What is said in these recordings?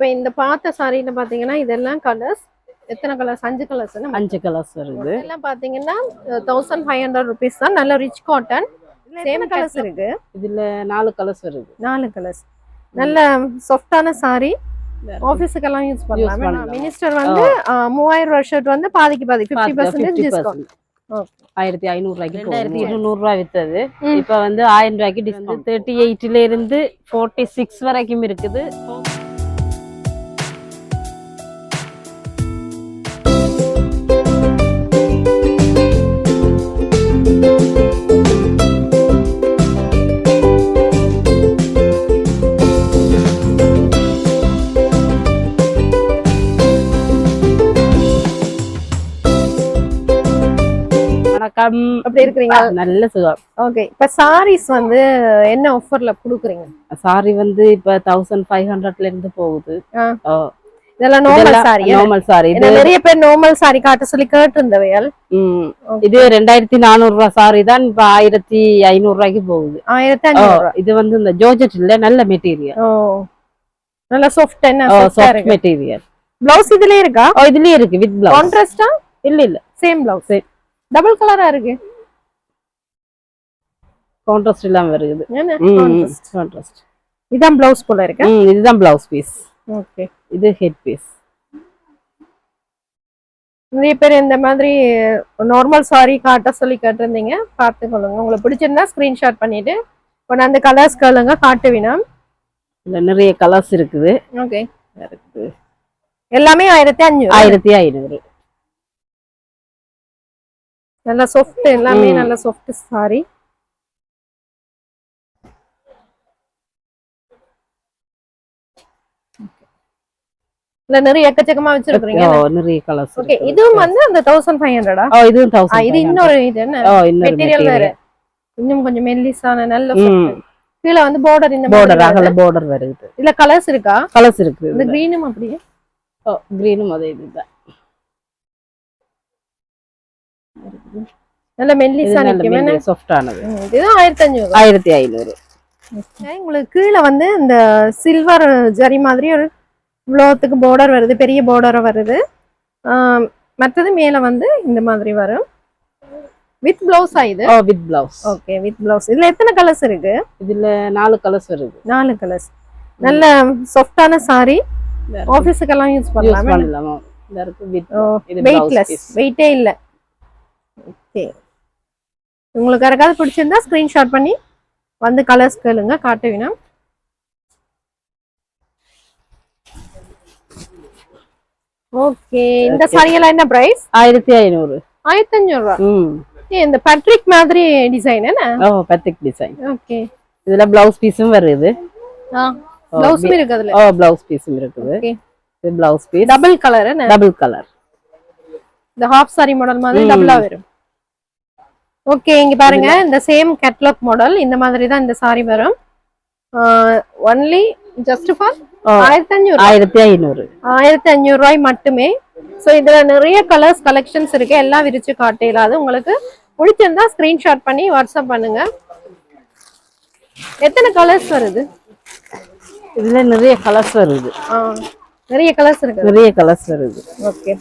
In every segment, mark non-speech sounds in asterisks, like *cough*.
இப்போ இந்த பார்த்த சாரியில பாத்தீங்கன்னா இதெல்லாம் கலர்ஸ் எத்தனை கலர்ஸ் அஞ்சு கலர்ஸ் அஞ்சு கலர்ஸ் வருது. எல்லாம் பாத்தீங்கன்னா தௌசண்ட் ஃபைவ் ஹண்ட்ரட் ருபீஸ் தான். நல்ல ரிச் காட்டன் சேம் கலர்ஸ் இருக்கு? இதுல நாலு கலர்ஸ் வருது. நாலு கலர்ஸ் நல்ல சாஃப்டான சாரி ஆஃபீஸுக்கெல்லாம் யூஸ் பண்ணலாம். மினிஸ்டர் வந்து மூவாயிரம் ரூபாய் ஷர்ட் வந்து பாதிக்கு பாதி ஃபிஃப்டி பர்சன்டேஜ் டிஸ்கவுண்ட் ஆயிரத்தி ஐநூறு ரூபாய்க்கு ரெண்டாயிரத்தி இருநூறு ரூபாய் வித்தது. இப்ப வந்து ஆயிரம் ரூபாய்க்கு டிஸ்கவுண்ட் தேர்ட்டி எயிட்ல இருந்து ஃபோர்ட்டி சிக்ஸ் வரைக்கும் இருக்குது. அப்படி இருக்கிறீங்க நல்ல சுகம். ஓகே இப்ப சாரீஸ் வந்து என்ன ஆஃபர்ல குடுக்குறீங்க? சாரி வந்து இப்ப தௌசண்ட் ஃபைவ் ஹண்ட்ரட்ல இருந்து போகுது. இதெல்லாம் நார்மல் சாரி நார்மல் சாரி இது நிறைய பேர் நார்மல் சாரி காட்ட சொல்லி கேட்டு இருந்தவையால் ம், இது ரெண்டாயிரத்தி நானூறு ரூபாய் சாரி தான் இப்ப ஆயிரத்தி ஐநூறு ரூபாய்க்கு போகுது. ஆயிரத்தி இது வந்து இந்த ஜோர்ஜெட் இல்ல நல்ல மெட்டீரியல் நல்ல சாஃப்ட் என்ன? சாஃப்ட் மெட்டீரியல் பிளவுஸ் இதுலயே இருக்கா? இதுலயே இருக்கு வித் பிளவுஸ் கான்ட்ராஸ்டா இல்ல இல்ல. Same blouse Same. டபுள் கலரா இருக்கு. கான்ட்ராஸ்ட் இல்லாம வருது contrast. கான்ட்ராஸ்ட் இதான் பிளவுஸ் போல இருக்கு? இதுதான் பிளவுஸ் பீஸ் ஓகே இது ஹெட் பீஸ் நிறைய பேர் இந்த மாதிரி நார்மல் சாரி காட்ட சொல்லி கேட்டிருந்தீங்க. பார்த்துக்கொள்ளுங்க உங்களுக்கு பிடிச்சிருந்தா ஸ்கிரீன்ஷாட் பண்ணிட்டு இப்போ அந்த கலர்ஸ் கேளுங்க காட்டுவினா இதுல நிறைய கலர்ஸ் இருக்குது. ஓகே இருக்குது. எல்லாமே ஆயிரத்தி அஞ்சூறு ஆயிரத்தி ஐநூறு. நல்ல சாஃப்ட் எல்லாமே. நல்ல சாஃப்ட் சாரி இல்ல நிறைய எக்கச்சக்கமா வச்சிருக்கீங்க நிறைய கலர்ஸ் ஓகே இதுவும் வந்து அந்த தௌசண்ட் ஃபைவ் ஹண்ட்ரடா ஓ இதுவும் இது தௌசண்ட் இன்னொரு இது என்ன? ஓ இன்னொரு மெட்டீரியல் வேற. இன்னும் கொஞ்சம் மெல்லிசான நல்ல. கீழே வந்து பார்டர் இந்த பார்டர் மாதிரி அகல பார்டர் வருது இல்ல கலர்ஸ் இருக்கா? கலர்ஸ் இருக்கு இந்த கிரீனும் அப்படியே? ஓ கிரீனும் அதே இதுதான் நல்ல மெல்லிசா நல்ல நிக்கும் சாஃப்ட் ஆனது இதுதான் ஆயிரத்தி அஞ்சூறு ஆயிரத்தி ஐநூறு உங்களுக்கு கீழே வந்து இந்த சில்வர் ஜரி மாதிரி ஒரு இவ்வளோத்துக்கு பார்டர் வருது பெரிய பார்டர் வருது மற்றது மேல வந்து இந்த மாதிரி வரும் வித் பிளவுஸ் இது ஓ with blouse okay with blouse இதுல எத்தனை கலர்ஸ் இருக்கு இதுல நாலு கலர்ஸ் வருது நாலு கலர்ஸ் நல்ல சாஃப்டான சாரி ஆபீஸுக்கெல்லாம் யூஸ் யூஸ் பண்ணலாம் வெயிட்லெஸ் வெயிட்டே இல்ல ஓகே உங்களுக்கு யாருக்காவது பிடிச்சிருந்தா ஸ்கிரீன்ஷாட் பண்ணி வந்து கலர்ஸ் கேளுங்க காட்டுவினா ஓகே இந்த சாரியெல்லாம் என்ன பிரைஸ் ஆயிரத்தி ஐநூறு. ஆயிரத்தி அஞ்சூறு ரூபா இந்த பேட்ரிக் மாதிரி டிசைன் என்ன? ஓ பத்திக் டிசைன் ஓகே இதுல பிளவுஸ் பீஸும் வருது. ஆ பிளவுஸும் இருக்கு அதுல. ஓ பிளவுஸ் பீஸும் இருக்குது. ஓகே இது பிளவுஸ் பீஸ் டபுள் கலர் என்ன? டபுள் கலர் இந்த ஹாஃப் சாரி மாடல் மாதிரி. டபுளா வரும். ஓகே இங்க பாருங்க. இந்த சேம் கேட்லாக் மாடல் இந்த மாதிரி தான் இந்த சாரி வரும். Only just for oh. ஆயிரத்தி அஞ்சூறு ஆயிரத்தி ஐநூறு. ஆயிரத்தி அஞ்சூறு ரூபாய் மட்டுமே. ஸோ இதுல நிறைய கலர்ஸ் கலெக்ஷன்ஸ் இருக்கு. எல்லாம் விரிச்சு காட்டிடலாது உங்களுக்கு பிடிச்சிருந்தா ஸ்கிரீன்ஷாட் பண்ணி வாட்ஸ்அப் பண்ணுங்க. எத்தனை கலர்ஸ் வருது? இதுல நிறைய கலர்ஸ் வருது. ஆ, நிறைய கலர்ஸ் இருக்கு. நிறைய கலர்ஸ் வருது. ஓகே.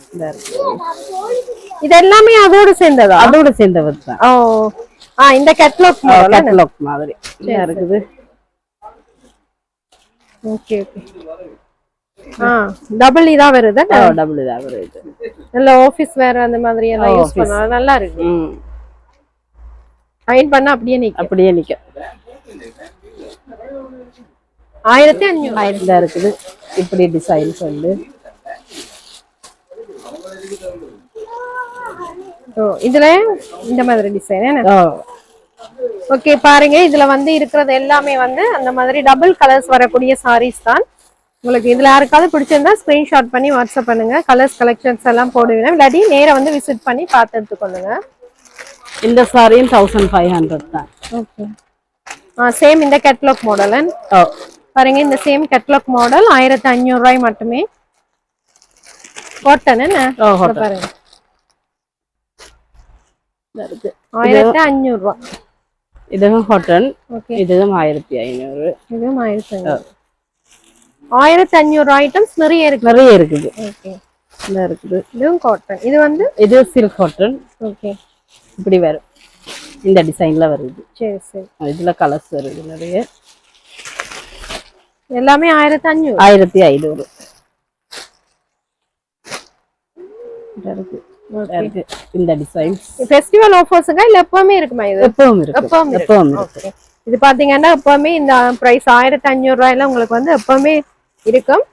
இது எல்லாமே அதோட சேர்ந்ததா? அதோட சேர்ந்தவர் தான். ஓ. ஆ இந்த கேட்லாக் மாடல் கேட்டலாக் மாதிரி. இருக்குது. Okay okay. ஆ டபுள் இதா வருது டபுள் இதாக வருது. நல்ல ஆபீஸ் வேற அந்த மாதிரி எல்லாம் யூஸ். பண்ணலாம் நல்லா இருக்கு. அயன் பண்ணா அப்படியே அப்படியே நிக்க ஆயிரத்தி அஞ்சூறு இருக்குது. இப்படி டிசைன் சொல்லு ஓ இதுல இந்த மாதிரி டிசைன் ஓகே பாருங்க. இதுல வந்து இருக்கிறது எல்லாமே வந்து அந்த மாதிரி டபுள் கலர்ஸ் வரக்கூடிய சாரீஸ் தான். உங்களுக்கு இதுல யாருக்காவது பிடிச்சிருந்தா ஸ்கிரீன்ஷாட் பண்ணி வாட்ஸ்அப் பண்ணுங்க. கலர்ஸ் கலெக்ஷன்ஸ் எல்லாம் போடுவீங்க இல்லாட்டி நேரா வந்து விசிட் பண்ணி பார்த்து எடுத்துக்கொள்ளுங்க. இந்த சாரியும் தௌசண்ட் ஃபைவ் ஹண்ட்ரட் தான். ஓகே சேம் இந்த கேட்லாக் மாடல் பாருங்க இந்த சேம் கேட்லாக் மாடல் ஆயிரத்தி அஞ்சூறு ரூபாய் மட்டுமே. காட்டன் பாருங்க. இருக்கு ஆயிரத்தி அஞ்சூறு ரூபாய் இதுவும் ஹோட்டல் இதுவும் ஆயிரத்தி ஐநூறு. இதுவும் ஆயிரத்தி அஞ்சூறு ஆயிரத்தி அஞ்சூறு ஐட்டம்ஸ் நிறைய இருக்கு நிறைய இருக்குது. ஓகே. இந்த இருக்குது. இதுவும் காட்டன் இது வந்து? இது சில்க் காட்டன் ஓகே. இப்படி வரும். இந்த டிசைன்ல வருது. சரி சரி. இதுல கலர்ஸ் வருது நிறைய. எல்லாமே ஆயிரத்தி அஞ்சூறு ஆயிரத்தி ஐநூறு. இருக்கு இருக்கு இந்த டிசைன்ஸ் ஃபெஸ்டிவல் ஆஃபர்ஸுங்க இல்ல எப்பவுமே இருக்குமா இது? எப்பவும் இருக்கு. எப்பவும். எப்பவும் இருக்கு. இது பாத்தீங்கன்னா எப்பவுமே இந்த பிரைஸ் ஆயிரத்தி அஞ்சூறு ரூபாயில உங்களுக்கு வந்து எப்பவுமே இருக்கும்.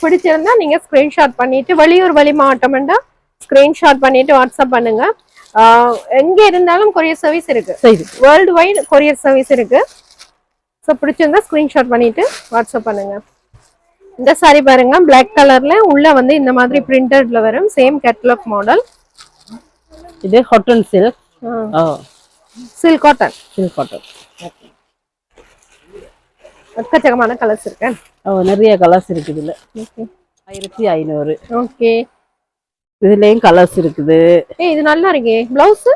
பிடிச்சிருந்தா நீங்க ஸ்கிரீன்ஷாட் பண்ணிட்டு வெளியூர் வெளி மாவட்டம்னா ஸ்கிரீன்ஷாட் பண்ணிட்டு வாட்ஸ்அப் பண்ணுங்க. எங்க இருந்தாலும் கொரியர் சர்வீஸ் இருக்கு. வேர்ல்டு வைடு கொரியர் சர்வீஸ் இருக்கு. ஸோ பிடிச்சிருந்தா ஸ்கிரீன்ஷாட் பண்ணிட்டு வாட்ஸ்அப் பண்ணுங்க. இந்த சாரி பாருங்க Black கலர்ல உள்ள வந்து இந்த மாதிரி பிரிண்டட்ல வரும் சேம் கேட்லாக் மாடல் இது cotton silk silk cotton silk cotton எக்கச்சக்கமான கலர்ஸ் இருக்கு? ஓ நிறைய கலர்ஸ் இருக்கு இதுல. ஆயிரத்தி ஐநூறு. ஓகே இதுலயும் கலர்ஸ் இருக்குது. ஏய் இது நல்லா இருக்கே. பிளவுஸ்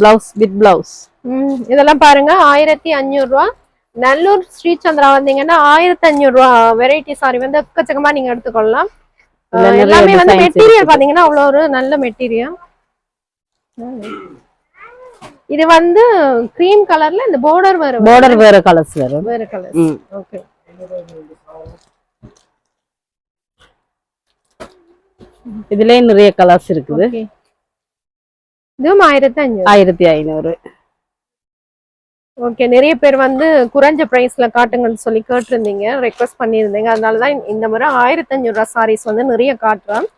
பிளவுஸ் வித் பிளவுஸ் இதெல்லாம் பாருங்க ஆயிரத்தி அஞ்சூறு ரூபா. நல்லூர் ஸ்ரீசந்திரா வந்தீங்கன்னா ஆயிரத்தி அஞ்சூறு ரூபா வெரைட்டி சாரி வந்து எக்கச்சக்கமா நீங்க எடுத்துக்கொள்ளலாம். இதுல எல்லாமே வந்து மெட்டீரியல். பாத்தீங்கன்னா அவ்வளோ ஒரு நல்ல மெட்டீரியல் இது வந்து கிரீம் கலர்ல இந்த பார்டர் வரும் பார்டர் வேற கலர்ஸ் வரும். வேற கலர் ம். ஓகே இதுலயும் நிறைய கலர்ஸ் இருக்குது. இதுவும் ஆயிரத்தி அஞ்சூறு ஆயிரத்தி ஐநூறு. ஓகே நிறைய பேர் வந்து குறைஞ்ச பிரைஸ்ல காட்டுங்கன்னு சொல்லி கேட்டிருந்தீங்க ரெக்வஸ்ட் பண்ணியிருந்தீங்க. அதனால தான் இந்த முறை ஆயிரத்தி ரூபா சாரீஸ் வந்து நிறைய காட்டுறோம்.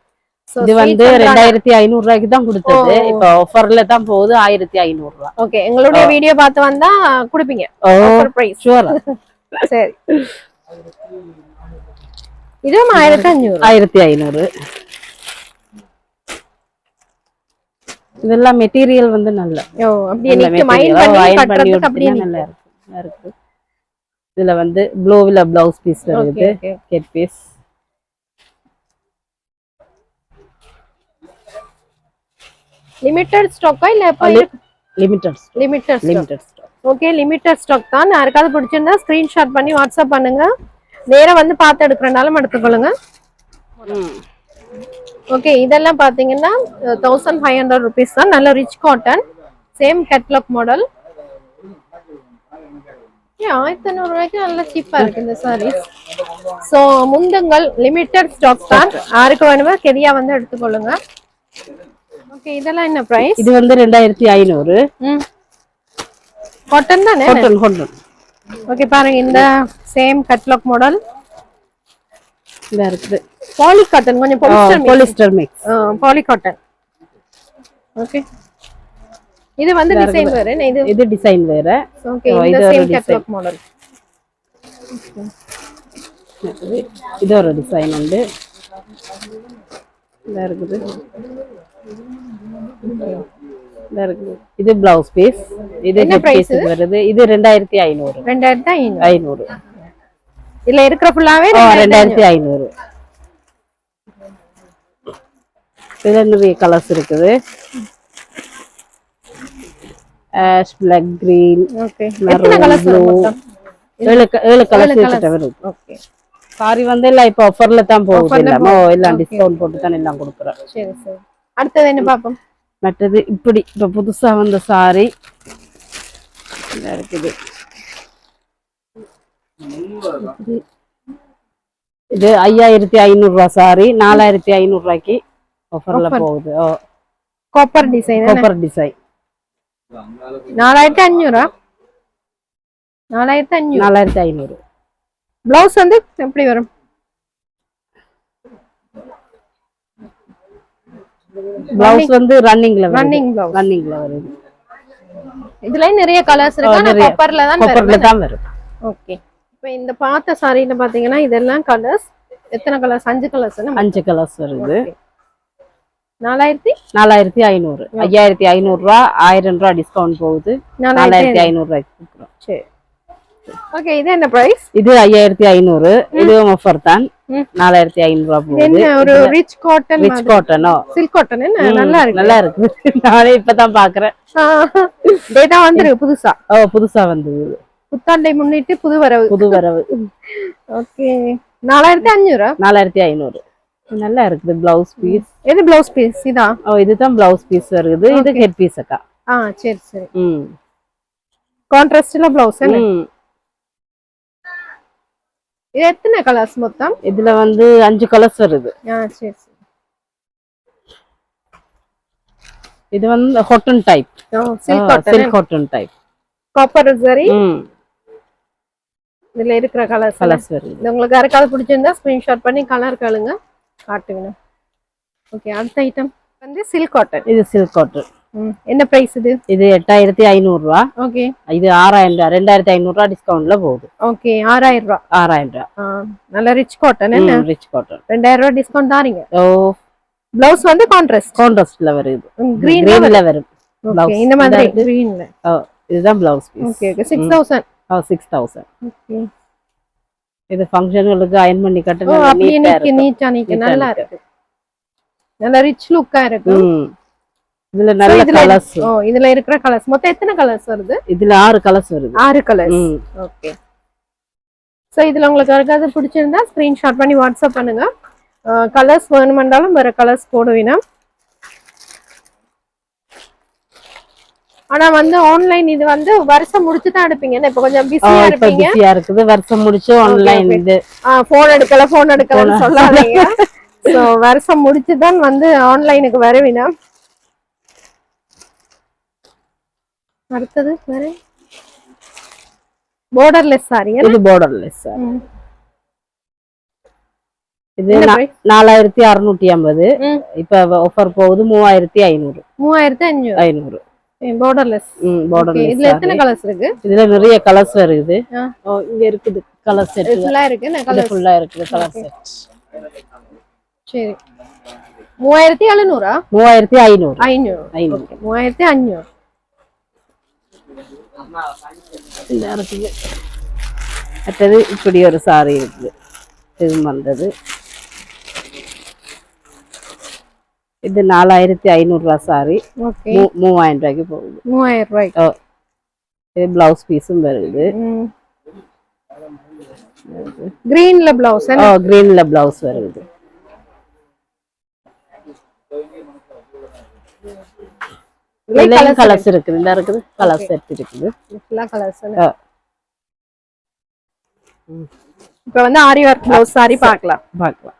So, இது வந்து ரெண்டாயிரத்தி ஐநூறு ரூபாய்க்கு தான் கொடுத்தது. இப்ப ஆஃபர்ல தான் போகுது ஆயிரத்தி ஐநூறு ரூபா. ஓகே எங்களுடைய வீடியோ பார்த்து வந்தா கொடுப்பீங்க. பிரைஸ் ஷுவரா சரி. இதுவும் ஆயிரத்தி அஞ்சூறு ஆயிரத்தி ஐநூறு. இதெல்லாம் மெட்டீரியல் வந்து நல்ல. ஓ அப்படியே? நிக்க மைண்ட். பண்ணி கட்டுறதுக்கு அப்படியே நல்லா இருக்கு நல்லா இருக்கு. இதுல வந்து ப்ளூவில் பிளவுஸ் பீஸ் வருது கெட் பீஸ் லிமிட்டட் ஸ்டாக்கா இல்ல எப்போ limited limited stock okay limited stock தான். யாருக்காவது பிடிச்சிருந்தா ஸ்கிரீன்ஷாட் பண்ணி வாட்ஸ்அப் பண்ணுங்க. நேரா வந்து பார்த்து எடுக்கிறனாலும் எடுத்துக்கொள்ளுங்க. ஓகே இதெல்லாம் பாத்தீங்கன்னா தௌசண்ட் ஃபைவ் ஹண்ட்ரட் ருபீஸ் தான். நல்ல rich cotton same catalogue model ஆயிரத்தி ஐநூறு ரூபாய்க்கு நல்ல சீப்பா இருக்கு இந்த சாரீஸ் ஸோ முந்தங்கள் லிமிட்டட் ஸ்டாக் தான். யாருக்கு வேணுமோ கெதியா வந்து எடுத்துக்கொள்ளுங்க. ஓகே இதெல்லாம் என்ன பிரைஸ் இது வந்து ரெண்டாயிரத்தி ஐநூறு. காட்டன் தானே? ஓகே பாருங்க இந்த சேம் கேட்லாக் மாடல் இருக்குது. பாலி காட்டன் கொஞ்சம் polyester mix poly cotton okay இது வந்து டிசைன் வேற இது? இது டிசைன் வேற. ஓகே இந்த இது சேம். Catalogue model. இது ஒரு டிசைன் உண்டு. இந்த இருக்குது. இது பிளவுஸ் பீஸ் இது வருது. இது ரெண்டாயிரத்தி ஐநூறு. ரெண்டாயிரத்தி ஐநூறு. இதுல இருக்கிற ஃபுல்லாவே ரெண்டாயிரத்தி ஐநூறு. இதுல நிறைய கலர்ஸ் இருக்குது. ஆஷ் பிளாக் கிரீன் ஓகே ஏழு ஏழு கலர்ஸ். கிட்ட ஓகே சாரி வந்து எல்லாம் இப்போ ஆஃபர்ல தான் போகுது எல்லாமே. எல்லாம். டிஸ்கவுண்ட் போட்டு தான் எல்லாம் கொடுக்குறோம். சரி சரி. அடுத்தது என்ன பாப்போம் மற்றது இப்படி இப்போ புதுசா வந்த சாரி இருக்குது. இது- இது ஐயாயிரத்தி ஐநூறு ரூபா சாரி நாலாயிரத்தி ஐநூறு ரூபாய்க்கு ஆஃபர்ல. போகுது. Oh copper design copper design நாலாயிரத்தி அஞ்சூறா நாலாயிரத்தி அஞ்சூறு நாலாயிரத்தி ஐநூறு. பிளவுஸ் வந்து எப்படி வரும்? பிளவுஸ் வந்து ரன்னிங்ல ரன்னிங் பிளவுஸ் ரன்னிங்ல வருது. இதுலயும் நிறைய கலர்ஸ் இருக்கு? ஆனா. காப்பர்ல தான் காப்பர்ல வரும். தான் வரும். ஓகே இப்போ இந்த பார்த்த சாரியில பாத்தீங்கன்னா இதெல்லாம் கலர்ஸ் எத்தனை கலர்ஸ் அஞ்சு கலர்ஸ் அஞ்சு கலர்ஸ் வருது. நாலாயிரத்தி? நாலாயிரத்தி ஐநூறு. ஐயாயிரத்தி ஐநூறு ரூபா ஆயிரம் ரூபா டிஸ்கவுண்ட் போகுது. நாலாயிரத்தி நாலாயிரத்தி ஐநூறு ரூபாய்க்கு கொடுக்குறோம். சரி. ஓகே இது என்ன பிரைஸ் இது ஐயாயிரத்தி ஐநூறு. இதுவும் ஆஃபர் தான். நாலாயிரத்தி ஐநூறு ரூபா போகுது. என்ன ஒரு ரிச் காட்டன் ரிச் காட்டனோ சில்க் காட்டன் நல்லா இருக்கு. நல்லா இருக்கு. *laughs* நானே இப்பதான் பாக்குறேன். டேட்டா வந்துருக்கு புதுசா? ஓ புதுசா வந்தது. புத்தாண்டை முன்னிட்டு புது வரவு புது வரவு ஓகே. நாலாயிரத்தி அஞ்சூறு நாலாயிரத்தி ஐநூறு. நல்லா இருக்குது பிளவுஸ் பீஸ். எது பிளவுஸ் பீஸ்? இதா? ஓ இதுதான் பிளவுஸ் பீஸ் வருது. இது ஹெட் பீஸ் அக்கா. ஆ சரி சரி. ம். கான்ட்ராஸ்ட்ல பிளவுஸ். இது எத்தனை கலர்ஸ் மொத்தம்? இதுல வந்து அஞ்சு கலர்ஸ் வருது. ஆ சரி சரி. இது வந்து cotton type silk cotton type copper சரி ம். இதுல இருக்கிற கலர்ஸ் கலர்ஸ் வருது. உங்களுக்கு யாருக்காவது பிடிச்சிருந்தா ஸ்கிரீன்ஷாட் பண்ணி கலர் கழுங்க காட்டுங்க ஓகே அடுத்த ஐட்டம் வந்து சில்க் காட்டன் இது சில்க் காட்டன் என்ன பிரைஸ் இது? இது எட்டாயிரத்தி ஐநூறு ரூபா ஓகே இது ஆறாயிரம் ரூபா ரெண்டாயிரத்தி ஐநூறு ரூபா டிஸ்கவுண்ட்ல போகுது. ஓகே ஆறாயிரம் ரூபா. ஆறாயிரம் ரூபா. நல்ல ரிச் காட்டன் என்ன? ரிச் காட்டன் ரெண்டாயிரம் ரூபா டிஸ்கவுண்ட் தாரீங்க ஓ. பிளவுஸ் வந்து கான்ட்ராஸ்ட் கான்ட்ராஸ்ட்ல வருது. கிரீன் கிரீன்ல வரும். Okay blouse. இந்த மாதிரி கிரீன்ல ஓ இதுதான் blouse okay okay six thousand six thousand okay இது ஃபங்க்ஷன்களுக்கு அயன் பண்ணி ஓ கட்டுறது அப்படியே நிக்க நீட்டா நிக்க நல்லா இருக்கு. நல்ல ரிச் லுக்கா இருக்கு. இதுல நல்ல கலர்ஸ் ஓ இதுல இருக்கிற கலர்ஸ் மொத்தம் எத்தனை கலர்ஸ் வருது? இதுல ஆறு கலர்ஸ் வருது. ஆறு கலர்ஸ். ஓகே ஸோ இதுல உங்களுக்கு யாருக்காவது பிடிச்சிருந்தா ஸ்கிரீன்ஷாட் பண்ணி வாட்ஸ்அப் பண்ணுங்க. கலர்ஸ் வேணுமென்றாலும் வேற கலர்ஸ் போடுவீனா ஆனா வந்து ஆன்லைன் இது வந்து வருஷம் முடிச்சு தான் எடுப்பீங்க இப்ப கொஞ்சம் பிஸியா இருப்பீங்க? பிஸியா இருக்குது. வருஷம் முடிச்சு ஆன்லைன். இது. போன் எடுக்கல போன் எடுக்கலன்னு சொல்லாதீங்க. ஸோ வருஷம் முடிச்சு தான் வந்து ஆன்லைனுக்கு வருவீனா அடுத்தது வேற? போர்டர்லெஸ் சாரி இது பார்டர்லெஸ் இது நா- price? நாலாயிரத்தி அறுநூத்தி ஐம்பது. இப்ப ஆஃபர் போகுது மூவாயிரத்தி ஐநூறு. மூவாயிரத்தி அஞ்சூறு ஐநூறு. போர்டர்லெஸ் ம் இதுல பார்டர்லெஸ் எத்தனை கலர்ஸ் இருக்கு? இதுல நிறைய கலர்ஸ் வருது ஆ. ஓ இங்க இருக்குது கலர் செட் ஃபுல்லா இருக்கு கலர்ஸ் ஃபுல்லா இருக்குது கலர் செட் சரி. மூவாயிரத்தி எழுநூறா? மூவாயிரத்தி ஐநூறு. ஐநூறு. ஐநூறு. மூவாயிரத்தி அஞ்சூறு இருக்குது மற்றது இப்படி ஒரு சாரி இருக்குது. இது வந்தது. இது நாலாயிரத்தி ஐநூறுரூவா சாரி மூவாயிரம் ரூபாய்க்கு போகுது. மூவாயிரம் ரூபாய்க்கு. இது பிளவுஸ் பீஸும் வருது. கிரீன்ல பிளவுஸ் ஓ கிரீன்ல பிளவுஸ் வருது. கலர்ஸ் இருக்குது. இந்த இருக்குது கலர் செட் இருக்குது. இப்போ வந்து ஆரி ஒர்க் பிளவுஸ் சாரி பார்க்கலாம். பார்க்கலாம்.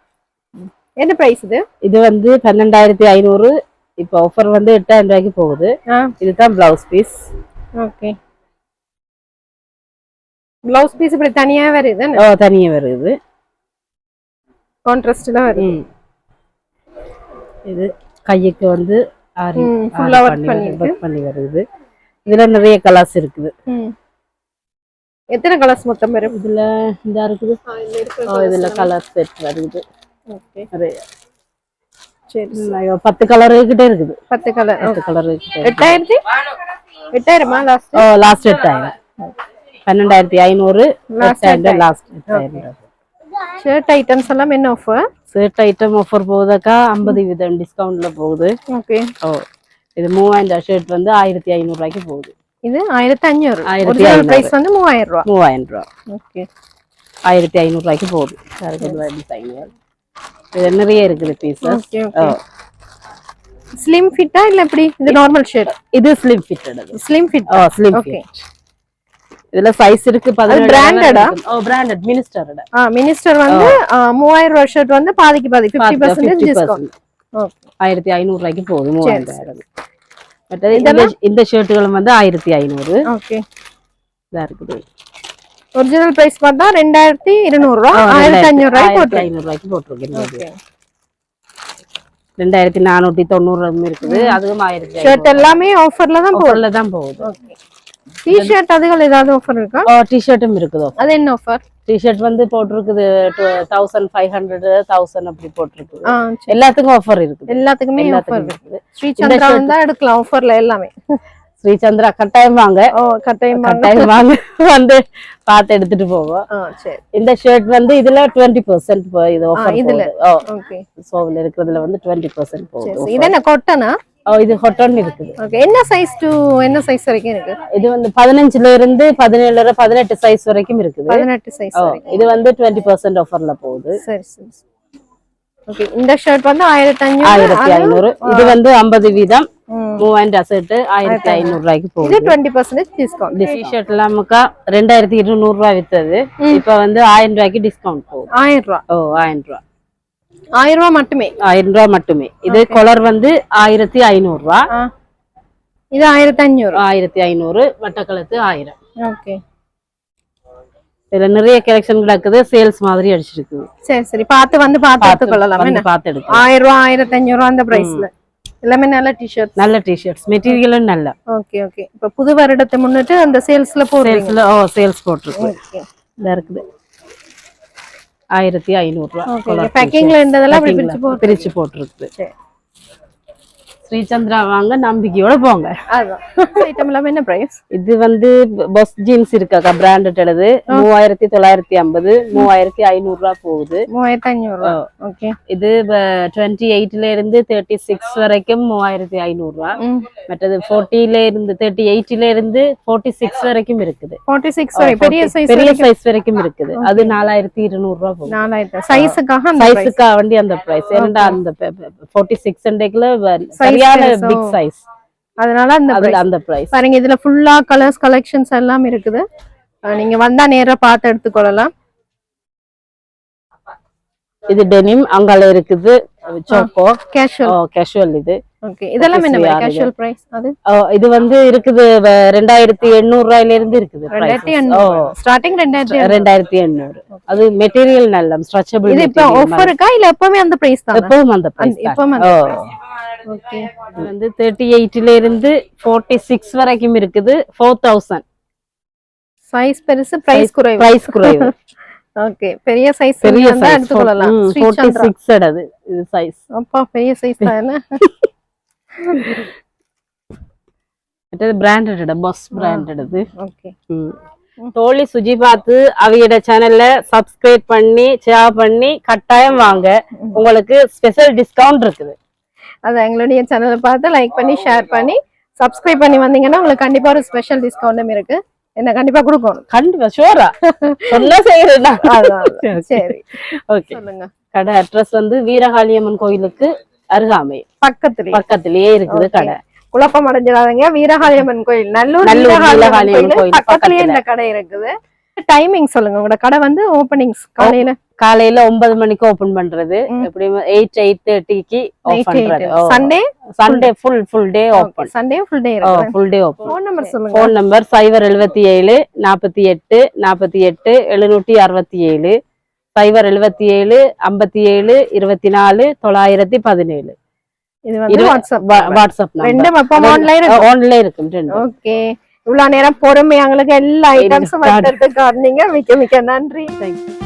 என்ன பிரைஸ் இது? இது வந்து பன்னெண்டாயிரத்தி ஐநூறு. இப்போ ஆஃபர் வந்து எட்டாயிரம் ரூபாய்க்கு போகுது. இதுதான் blouse piece okay blouse piece இப்படி தனியா வருது ஓ தனியாக வருது. கான்ட்ராஸ்ட்ல வருது. ம். இது கையுக்கு வந்து ஆரி full-ஆ work பண்ணி வருது. இதுல நிறைய கலர்ஸ் இருக்குது. எத்தனை கலர்ஸ் மொத்தம் வரும்? இதுல இந்த இருக்குது. இதுல கலர் செட் வருது. நிறைய சரி பத்து கலர் கிட்ட இருக்குது பத்து கலர் பத்து கலர் எட்டாயிரத்தி எட்டாயிரமா லாஸ்ட் ஓ லாஸ்ட் எட்டாயிரம் பன்னெண்டாயிரத்தி ஐநூறு எட்டாயிரம் லாஸ்ட் எட்டாயிரம் ஷர்ட் ஐட்டம்ஸ் எல்லாம் என்ன ஆஃபர் ஷர்ட் ஐட்டம் ஆஃபர் போகுதாக்கா ஐம்பது வீதம் டிஸ்கவுண்ட்ல போகுது ஓகே ஓ இது மூவாயிரம் ஷர்ட் வந்து ஆயிரத்தி ஐநூறு ரூபாய்க்கு போகுது இது ஆயிரத்தி அஞ்சூறு ஆயிரத்தி. பிரைஸ் வந்து மூவாயிரம் ரூபா மூவாயிரம் ரூபா ஓகே ஆயிரத்தி ஐநூறு ரூபாய்க்கு போகுது டிசைன் நிறைய இருக்குது ஓகே ஸ்லிம் ஃபிட்டா இல்ல எப்படி? இது நார்மல் ஷர்ட் இது ஸ்லிம் ஃபிட்டட் ஸ்லிம் ஃபிட் ஓ ஸ்லிம். ஃபிட் இதுல சைஸ் இருக்கு பதினேழு branded ஆ? ஓ பிராண்டட் மினிஸ்டரோட ஆ மினிஸ்டர் வந்து ஆ, மூவாயிரம் ரூபா ஷர்ட் வந்து பாதிக்கு பாதி ஃபிஃப்டி பர்சன்டேஜ் டிஸ்கவுண்ட் ஓகே ஆயிரத்தி ஐநூறு ரூபாய்க்கு போகுது மூவாயிரம் மற்றது இந்த இந்த ஷர்ட்டுகளும் வந்து ஆயிரத்தி ஐநூறு. ஓகே இதா இருக்குது. ஒரிஜினல் பிரைஸ் பார்த்தா ரெண்டாயிரத்தி இருநூறு ரூபா ஆயிரத்தி ஆயிரத்தி போட்டு ஐநூறு ரூபாய்க்கு ரெண்டாயிரத்தி நானூத்தி தொண்ணூறு இருக்குது. அதுவும் ஆயிரத்தி ஷர்ட் எல்லாமே ஆஃபர்ல தான் ஆஃபர்ல தான் போகுது. ஓகே. டி ஷர்ட் அதுகள் ஏதாவது ஆஃபர் இருக்கா? டிஷர்ட்டும் இருக்குதோ. அது என்ன ஆஃபர் டிஷர்ட் வந்து போட்டிருக்குது தௌசண்ட் ஃபைவ் ஹண்ட்ரட் தௌசண்ட் அப்படி போட்டிருக்குது. எல்லாத்துக்கும் ஆஃபர் இருக்குது. எல்லாத்துக்குமே ஆஃபர் இருக்குது. ஸ்ரீ சந்திரா வந்தா எடுக்கலாம் ஆஃபர்ல எல்லாமே. ஸ்ரீசந்திரா கட்டாயம் வாங்க. கட்டாயம் வாங்க. கட்டாயம் வாங்க. வந்து பார்த்து எடுத்துட்டு போவோம். இந்த ஷர்ட் வந்து இதுல டுவெண்ட்டி பர்சன்ட் இது ஆஃபர் இதுல. ஓகே சோவில் இருக்கிறதுல வந்து டுவெண்ட்டி பர்சன்ட் சரி. இது என்ன கொட்டனா ஓ இது ஹொட்டான் இருக்குது. ஓகே என்ன சைஸ் டு என்ன சைஸ் வரைக்கும் இருக்கு? இது வந்து பதினஞ்சுல இருந்து பதினேழுல பதினெட்டு சைஸ் வரைக்கும் இருக்குது. பதினெட்டு சைஸ் வரைக்கும். இது வந்து டுவெண்ட்டி பர்சன்ட் ஆஃபர்ல போகுது. சரி சரி ஓகே இந்த ஷர்ட் வந்து ஆயிரத்தி ஆயிரத்தி அஞ்சூறு ஐநூறு இது வந்து ஐம்பது வீதம். ம். மூவாயிரம் அசட்டு ஆயிரத்தி ஐநூறு ரூபாய்க்கு போகுது. இது டுவெண்ட்டி பர்சன்டேஜ் டிஸ்கவுண்ட் இந்த டிஷர்ட் எல்லாமுக்கா ரெண்டாயிரத்தி இருநூறு ரூபாய் வித்தது. இப்ப வந்து ஆயிரம் ரூபாய்க்கு டிஸ்கவுண்ட் போகுது. ஆயிரம் ரூபா. ஓ ஆயிரம் ரூபாய் ஆயிரம் ரூபா மட்டுமே? ஆயிரம் ரூபாய் மட்டுமே. இது கொலர் வந்து ஆயிரத்தி ஐநூறு ரூபா. இது ஆயிரத்தி அஞ்சூறு ஆயிரத்தி ஐநூறு வட்டக்கலத்து ஆயிரம். ஓகே. இதுல நிறைய கலெக்ஷன் கிடக்குது. சேல்ஸ் மாதிரி அடிச்சிருக்கு சரி சரி. பார்த்து வந்து பார்த்து என்ன? பார்த்து எடுக்கலாம். ஆயிரம் ரூபா ஆயிரத்தி அஞ்சூறு ரூபா அந்த பிரைஸ்ல எல்லாமே நல்ல டிஷர்ட் நல்ல டிஷர்ட்ஸ் மெட்டீரியலும் நல்ல. ஓகே ஓகே இப்ப புது வருடத்தை முன்னிட்டு அந்த சேல்ஸ்ல போடுறீங்க? ஓ சேல்ஸ் போட்டிருக்கு ஓகே இதா இருக்குது. ஆயிரத்தி ஐநூறு ரூபா ஓகே பேக்கிங்ல இருந்ததெல்லாம் பிரிச்சு போ பிரிச்சு போட்டிருக்கு. ஸ்ரீசந்திரா வாங்க நம்பிக்கையோட போங்க. ஐட்டம் எல்லாமே என்ன பிரைஸ் இது வந்து பஸ் ஜீன்ஸ் இருக்காக்கா பிராண்டட் எழுது மூவாயிரத்தி தொள்ளாயிரத்தி ஐம்பது. மூவாயிரத்தி ஐநூறு ரூபா போகுது. மூவாயிரத்தி ரூபா ஓகே இது டுவெண்ட்டி எயிட்ல இருந்து தேர்ட்டி சிக்ஸ் வரைக்கும் மூவாயிரத்தி ஐநூறு ரூபா மற்றது ஃபோர்ட்டில இருந்து தேர்ட்டி எயிட்ல இருந்து ஃபோர்ட்டி சிக்ஸ் வரைக்கும் இருக்குது. ஃபார்ட்டி சிக்ஸ் பெரிய சைஸ் பெரிய சைஸ் வரைக்கும் இருக்குது. அது நாலாயிரத்தி இருநூறு ரூபா போகுது. நாலாயிரத்தி. சைஸுக்காக அந்த price. சைஸுக்கா வேண்டி அந்த பிரைஸ் ஏன்னா அந்த ஃபோர்ட்டி சிக்ஸ் ஹண்ட்ரட்ல சரியான? பிக் சைஸ் அதனால அந்த அந்த பிரைஸ் பாருங்க இதுல ஃபுல்லா கலர்ஸ் கலெக்ஷன்ஸ் எல்லாம் இருக்குது. நீங்க வந்தா நேரா பார்த்து எடுத்துக்கொள்ளலாம். இது டெனிம் அங்கால இருக்குது சோக்கோ கேஷுவல் கேஷுவல் இது. ஓகே இதெல்லாம் என்ன கேஷுவல் பிரைஸ் அது? இது வந்து இருக்குது வ- ரெண்டாயிரத்தி எண்ணூறு ரூபாயில இருந்து இருக்குது ஓ, ஸ்டார்டிங் ரெண்டாயிரத்தி எண்ணூறு. ரெண்டாயிரத்தி எண்ணூறு. அது மெட்டீரியல் நல்ல ஸ்ட்ரெச்சபிள் இது இப்ப ஆஃபர் இருக்கா? இல்ல எப்பவுமே அந்த பிரைஸ் தான்? எப்பவும் அந்த பிரைஸ் எப்பவும் அந்த ஓகே இது வந்து தேர்ட்டி எயிட்ல இருந்து ஃபோர்ட்டி சிக்ஸ் வரைக்கும் இருக்குது. ஃபோர் தௌசண்ட் சைஸ் பெருசு பிரைஸ் குறைவு. பிரைஸ் குறைவு. *laughs* ஓகே பெரிய சைஸ் பெரிய சைஸ் சந்திரா. சிக்ஸ் அது இது சைஸ் அப்பா பெரிய சைஸ் தான் என்ன? *laughs* மற்றது பிராண்டட் பஸ் பிராண்டட் இது ஓகே ம். தோழி சுஜி பார்த்து அவையோட சேனல்ல சப்ஸ்கிரைப் பண்ணி ஷேர் பண்ணி கட்டாயம் வாங்க. உங்களுக்கு ஸ்பெஷல் டிஸ்கவுண்ட் இருக்குது. அது எங்களுடைய சேனலை பார்த்து லைக் பண்ணி ஷேர் பண்ணி சப்ஸ்கிரைப் பண்ணி வந்தீங்கன்னா உங்களுக்கு கண்டிப்பா ஒரு ஸ்பெஷல் டிஸ்கவுண்டும் இருக்கு. என்ன கண்டிப்பா கொடுக்கணும். கண்டிப்பா ஷோரா *laughs* சொன்னா செய்யறேன். சரி. *laughs* ஓகே சொல்லுங்க. கடை அட்ரஸ் வந்து வீரகாளியம்மன் கோயிலுக்கு அருகாமை பக்கத்துலயே பக்கத்திலேயே இருக்குது கடை. குழப்பம் அடைஞ்சிடாதீங்க. வீரகாளியம்மன் கோயில் நல்லூர் வீரகாளியம்மன் கோயில் பக்கத்துலயே பக்கத்துல. இந்த கடை இருக்குது. டைமிங் சொல்லுங்க. உங்களோட கடை வந்து ஓபனிங்ஸ் காலையில. காலையில ஒன்பது மணிக்கு ஓபன் பண்றது. எப்படியும் எயிட் எயிட் தேர்ட்டிக்கு Sunday Sunday full full day open Sunday full day full day open phone number சொல்லுங்க. ஃபோன் நம்பர் சைபர் எழுபத்தி ஏழு நாற்பத்தி எட்டு நாற்பத்தி எட்டு எழுநூற்றி அறுபத்தி ஏழு. சைபர் எழுபத்தி ஏழு ஐம்பத்தி ஏழு இருபத்தி நாலு தொள்ளாயிரத்தி பதினேழு. இது வந்து வாட்ஸ்அப் வாட்ஸ்அப் ரெண்டும் அப்போ ஆன்லைன் ஆன்லைன் இருக்கும் ஓகே இவ்வளவு நேரம் பொறுமை எங்களுக்கு எல்லா ஐட்டம்ஸும் வந்ததுக்கு மிக்க மிக்க நன்றி. தேங்க்யூ